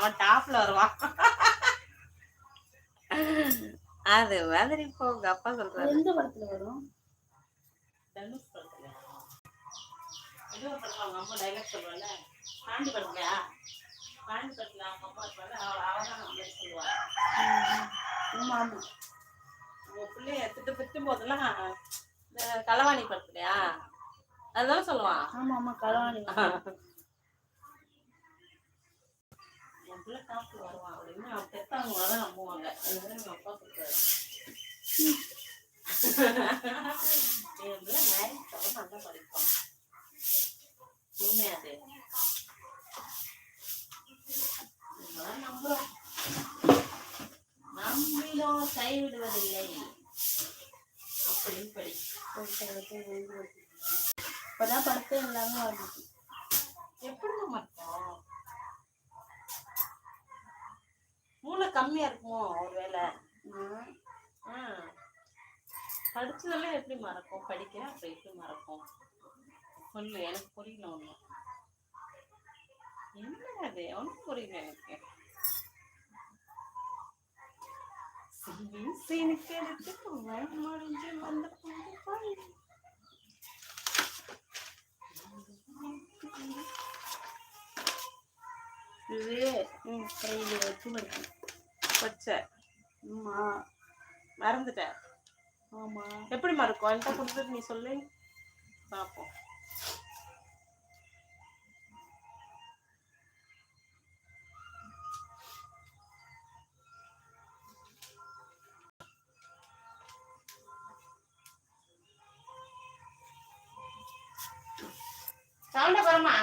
அவன் டாப்ல வருவான் அது மாதிரி இப்போ உங்க அப்பா சொல்றாரு. எந்த படத்துல வரும்? தனுஷ் படத்துலயா ஏதோ படத்துல அவங்க அம்மா டைலாக் சொல்லுவாள்ல? பாண்டி படத்துலயா பாண்டி படத்துல அவங்க அம்மா இருப்பாங்க அவ அவதான் நம்ம சொல்லுவா. ஆமா ஆமா. அவங்க பிள்ளைய திட்டு திட்டும் போதெல்லாம் இந்த களவாணி படத்துலயா? அதுதான் சொல்லுவான் ஆமா ஆமா களவாணி என் பிள்ளை வருவான் அப்படின்னு அவன் பெத்தவங்க தான் நம்புவாங்க. அதுதான் எங்க அப்பா கொடுத்தாரு என் பிள்ளை மேரேஜ் தவிர நல்லா படிப்பான். உண்மையா அது? நம்மளாம் நம்புறோம். நம்பினோம் கைவிடுவதில்லை அப்படின்னு படி. இப்பதான் படத்தை எல்லாமே வந்துச்சு எப்படி மாட்டோம் மூளை கம்மியா இருக்குமோ ஒருவேளை ஆஹ் ஆ. படிச்சதெல்லாம் எப்படி மறக்கும்? படிக்க அப்புறம் எப்படி மறக்கும்? சொல்லு எனக்கு புரியல ஒண்ணு. என்ன அது ஒன்றும் புரியல எனக்கு. சிவி சீனுக்கு எடுத்து முடிஞ்சு வந்த பொண்ணு பாரு. இது கையில வச்சு வச்ச ஆமா. மறந்துட்டேன் ஆமா. எப்படி மறக்கும் என்கிட்ட கொடுத்துட்டு நீ சொல்லு. பார்ப்போம் சவுண்ட பரமா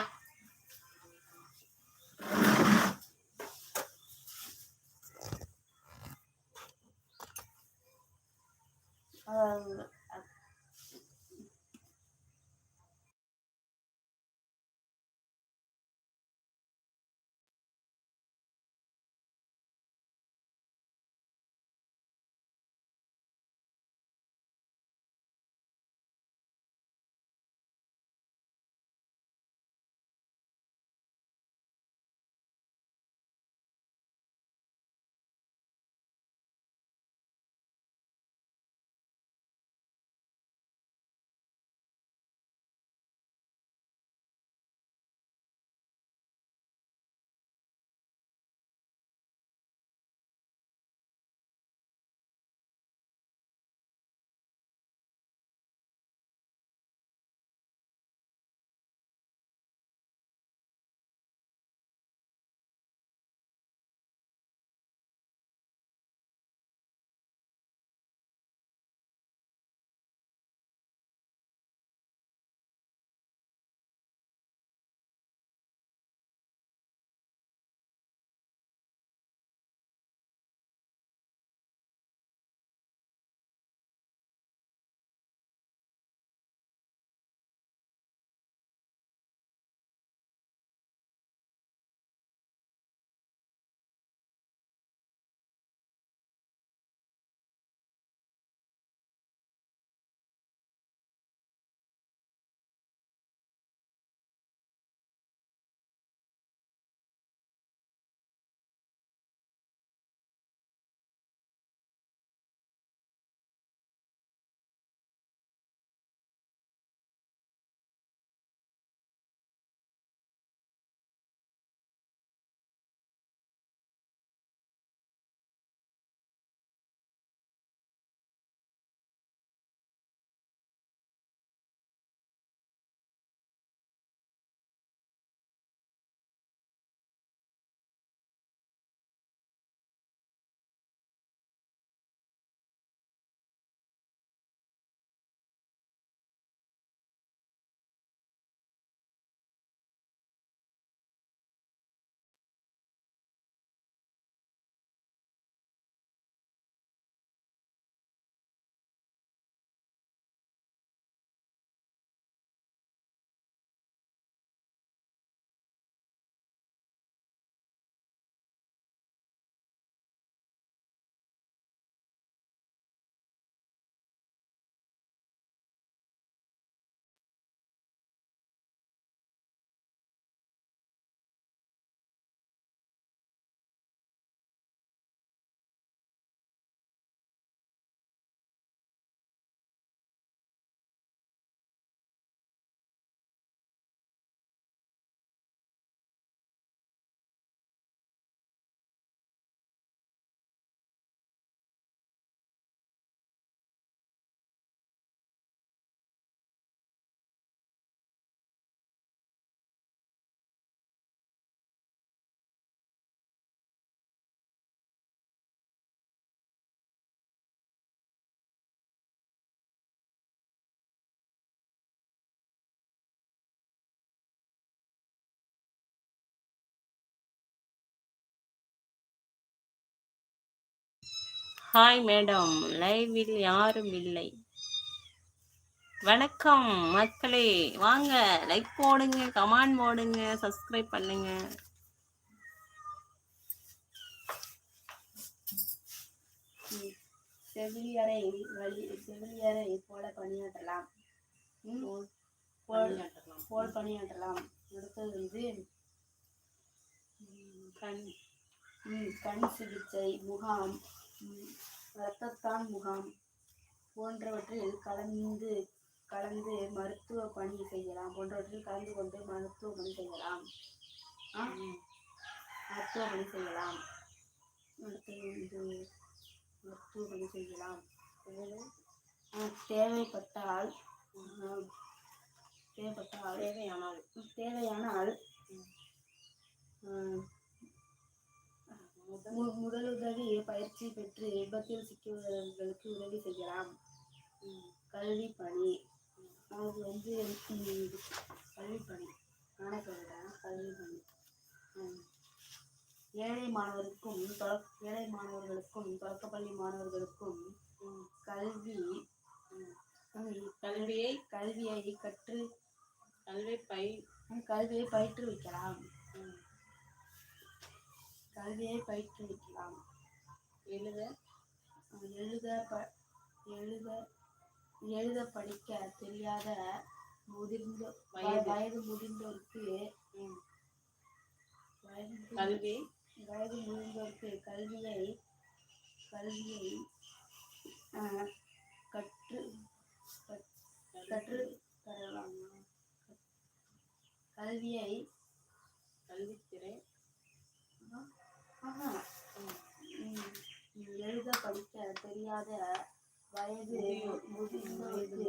ஹாய் மேடம் லைவில் யாரும் இல்லை வணக்கம் மக்களே வாங்க லைக் போடுங்க கமெண்ட் போடுங்க சப்ஸ்கிரைப் பண்ணுங்க ம். செவிலியரை வழி செவிலியரை போல பணியாற்றலாம் ம். போல் போல் பணியாற்றலாம் அடுத்தது வந்து கண் ம், கண் சிகிச்சை முகாம் இரத்தத்தான் முகாம் போன்றவற்றில் கலந்து கலந்து மருத்துவ பணி செய்யலாம். போன்றவற்றில் கலந்து கொண்டு மருத்துவ பணி செய்யலாம். மருத்துவ பணி செய்யலாம். மருத்துவ பணி செய்யலாம். தேவைப்பட்டால் தேவைப்பட்டால் தேவையானால் தேவையானால் ஆ, முதலுதவி பயிற்சி பெற்று விபத்தில் சிக்கியவர்களுக்கு உதவி செய்யலாம். கல்வி பணி. அது வந்து கல்வி பணி. நானே கல்வி பணி. ஏழை மாணவருக்கும் ஏழை மாணவர்களுக்கும் தொடக்கப்பள்ளி மாணவர்களுக்கும் கல்வி கல்வியை கல்வியை கற்று கல்வி பை கல்வியை பயிற்றுவிக்கலாம். கல்வியை பயிற்றுவிக்கலாம். எழுத எழுத ப எழுத எழுத படிக்க தெரியாத முதிர்ந்த வயது. முதிர்ந்தோருக்கு கல்வி. வயது முதிர்ந்தோருக்கு கல்வியை கல்வியை கற்று கற்- கற்று தரலாம். கல்வியை கல்வித்துறை எழுத படிக்க தெரியாத வயது முதிர்ந்தோருக்கு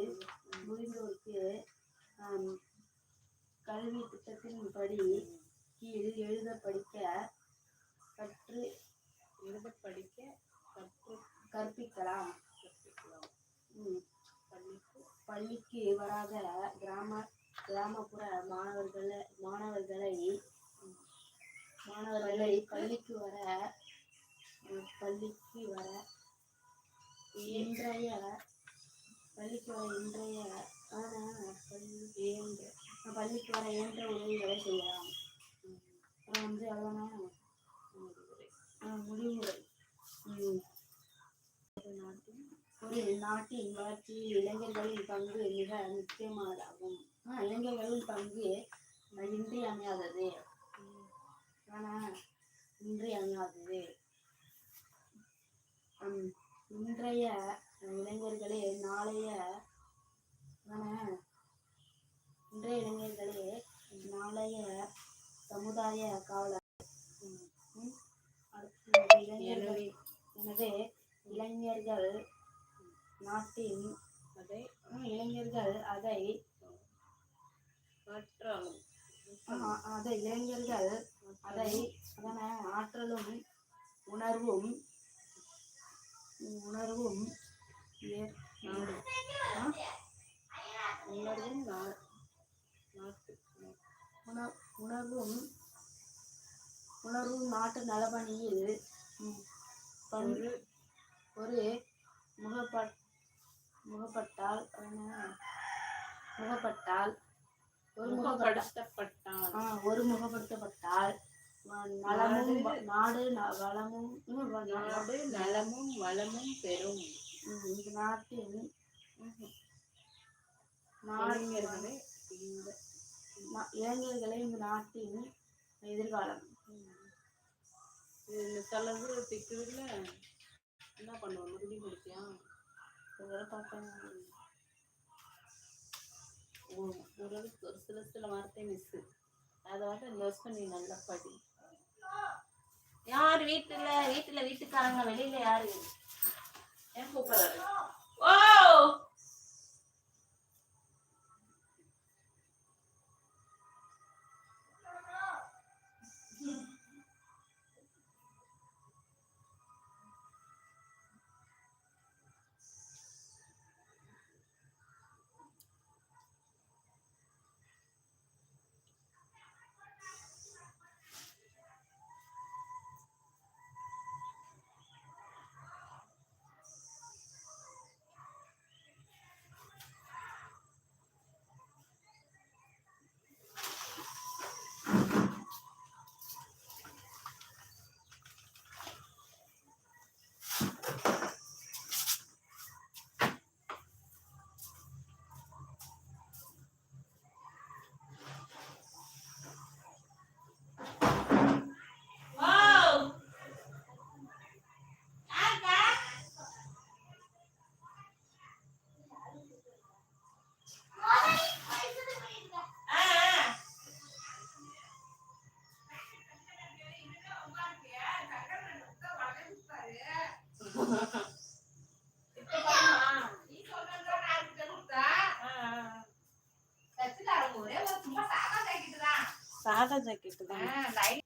முதிர்ந்தோருக்கு கல்வி திட்டத்தின்படி கீழ் எழுத படிக்க கற்று எழுத படிக்க கற்று கற்பிக்கலாம் கற்பிக்கலாம் ம், பள்ளிக்கு பள்ளிக்கு வராத கிராம கிராமப்புற மாணவர்கள் மாணவர்களை மாணவர்களை பள்ளிக்கு வர ம், பள்ளிக்கு வர இன்றைய பள்ளிக்கு வர இன்றைய ஆனா, பள்ளி இயன்ற பள்ளிக்கு வர இயன்ற உதவிகளை செய்யலாம் அப்புறம் வந்து அவ்வளோதான் முடிவுரை ஒரு நாட்டின் வளர்ச்சியில் இளைஞர்களின் பங்கு மிக முக்கியமானதாகும் இளைஞர்களின் பங்கு இன்றியமையாதது ஆனால் இன்றியமையாதது இன்றைய இளைஞர்களே நாளைய ஆனா, இன்றைய இளைஞர்களே நாளைய சமுதாய காவலர் ம், ம். அடுத்து இளைஞர்கள் எனவே இளைஞர்கள் நாட்டின் அதை ம், இளைஞர்கள் அதை மாற்றாலும் ஆ, அதை இளைஞர்கள் அதை அதன ஆற்றலும் உணர்வும் ம், உணர்வும் ஏற்- நாடு. ஆ? உணர்வும் உணர்வும் உணர்வும் நாட்டு நலபணியில் பங்கு ஒரு முகப்பட் முகப்பட்டால் முகப்பட்டால் ஒரு முகப்படுத்தப்பட்டால். ஒரு முகப்படுத்தப்பட்டால் நலமும் நாடு வளமும் நாடு நலமும் வளமும் பெறும். இந்த நாட்டின் நாடு இளைஞர்களே இந்த இளைஞர்களே இந்த நாட்டின் எதிர்காலம். இது தளவு திக்குதுல என்ன பண்ணுவோம்? மறுபடியும் படிக்கியா இதெல்லாம் பார்க்கணும் ஓரளவுக்கு ஒரு சில சில வார்த்தை மிஸ்ஸு அதை வந்து இந்த வருஷம் நீ நல்லா படி. யார் வீட்டுல வீட்டுல வீட்டுக்காரங்க வெளியில யாரு? ஏன் கூப்பிடுறாரு? ஓ! தான் அந்த ஐ-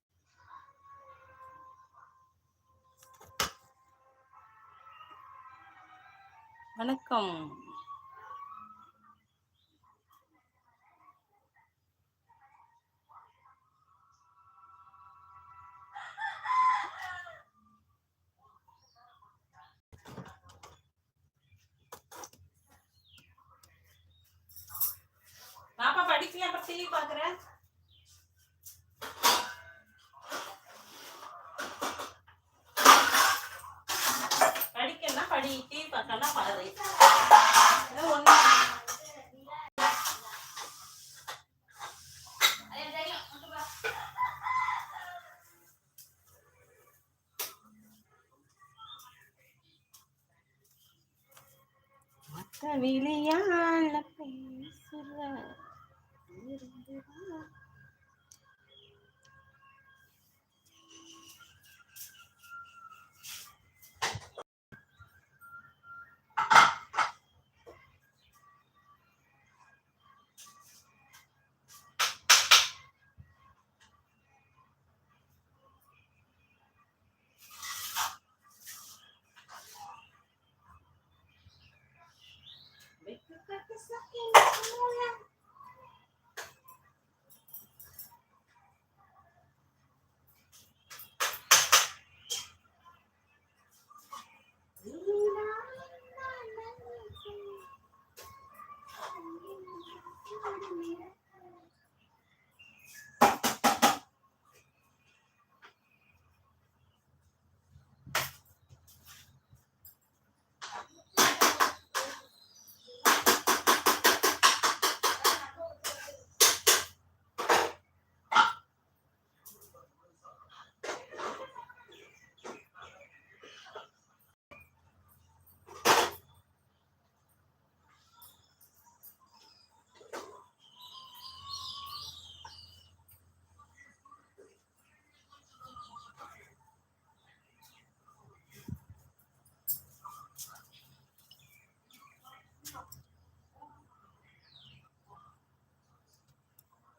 வணக்கம். பாப்பா படிக்கல அப்புறம் டிவி பாக்குறேன் மத்த விழியால பேசுற